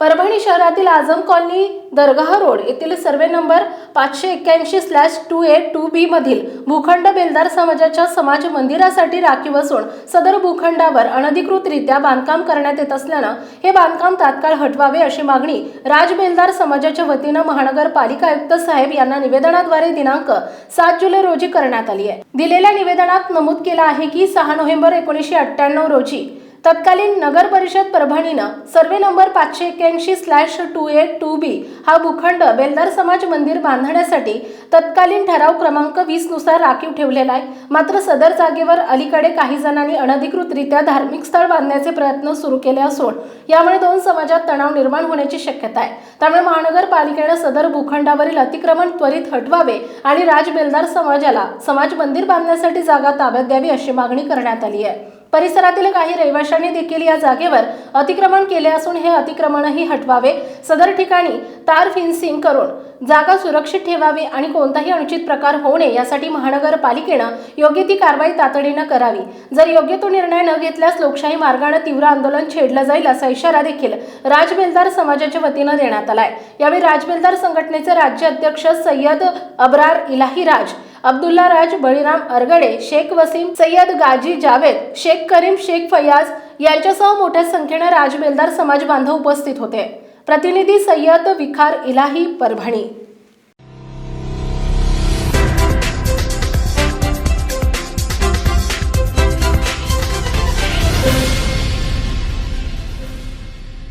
परभणी शहरातील आझम कॉलनी दरगाह रोड येथील सर्वे नंबर पाचशे एक्क्याऐंशी slash two A two B मधील भूखंड बेलदार समाजाच्या समाज मंदिरासाठी राखीव असून सदर भूखंडावर अनधिकृतरित्या बांधकाम करण्यात येत असल्यानं हे बांधकाम तात्काळ हटवावे अशी मागणी राज बेलदार समाजाच्या वतीनं महानगरपालिका आयुक्त साहेब यांना निवेदनाद्वारे दिनांक सात जुलै रोजी करण्यात आली आहे. दिलेल्या निवेदनात नमूद केलं आहे की सहा नोव्हेंबर एकोणीसशे अठ्ठ्याण्णव रोजी तत्कालीन नगर परिषद परभणीनं सर्वे नंबर पाचशे एक्क्याऐंशी slash two A two B हा भूखंड बेलदार समाज मंदिर बांधण्यासाठी तत्कालीन ठराव क्रमांक वीसनुसार राखीव ठेवलेला आहे. मात्र सदर जागेवर अलीकडे काही जणांनी अनधिकृतरित्या धार्मिक स्थळ बांधण्याचे प्रयत्न सुरू केले असून यामुळे दोन समाजात तणाव निर्माण होण्याची शक्यता आहे. त्यामुळे महानगरपालिकेनं सदर भूखंडावरील अतिक्रमण त्वरित हटवावे आणि राज बेलदार समाजाला समाज मंदिर बांधण्यासाठी जागा ताब्यात द्यावी अशी मागणी करण्यात आली आहे. परिसरातील काही रहिवाशांनी देखील या जागेवर अतिक्रमण केले असून हे अतिक्रमणही हटवावे. सदर ठिकाणी तार फिन्सिंग करून जागा सुरक्षित ठेवावी आणि कोणताही अनुचित प्रकार होऊ नये यासाठी महानगरपालिकेनं योग्य ती कारवाई तातडीनं करावी. जर योग्य तो निर्णय न घेतल्यास लोकशाही मार्गानं तीव्र आंदोलन छेडलं जाईल असा इशारा देखील राजबेलदार समाजाच्या वतीनं देण्यात आलाय. यावेळी राजबेलदार संघटनेचे राज्य अध्यक्ष सय्यद अब्रार इलाही राज अब्दुल्ला राज बळीराम अरगडे शेख वसीम सय्यद गाजी जावेद शेख करीम शेख फयाज यांच्यासह मोठ्या संख्येने राजबेलदार समाज बांधव उपस्थित होते. प्रतिनिधी सय्यद विखार इलाही परभणी.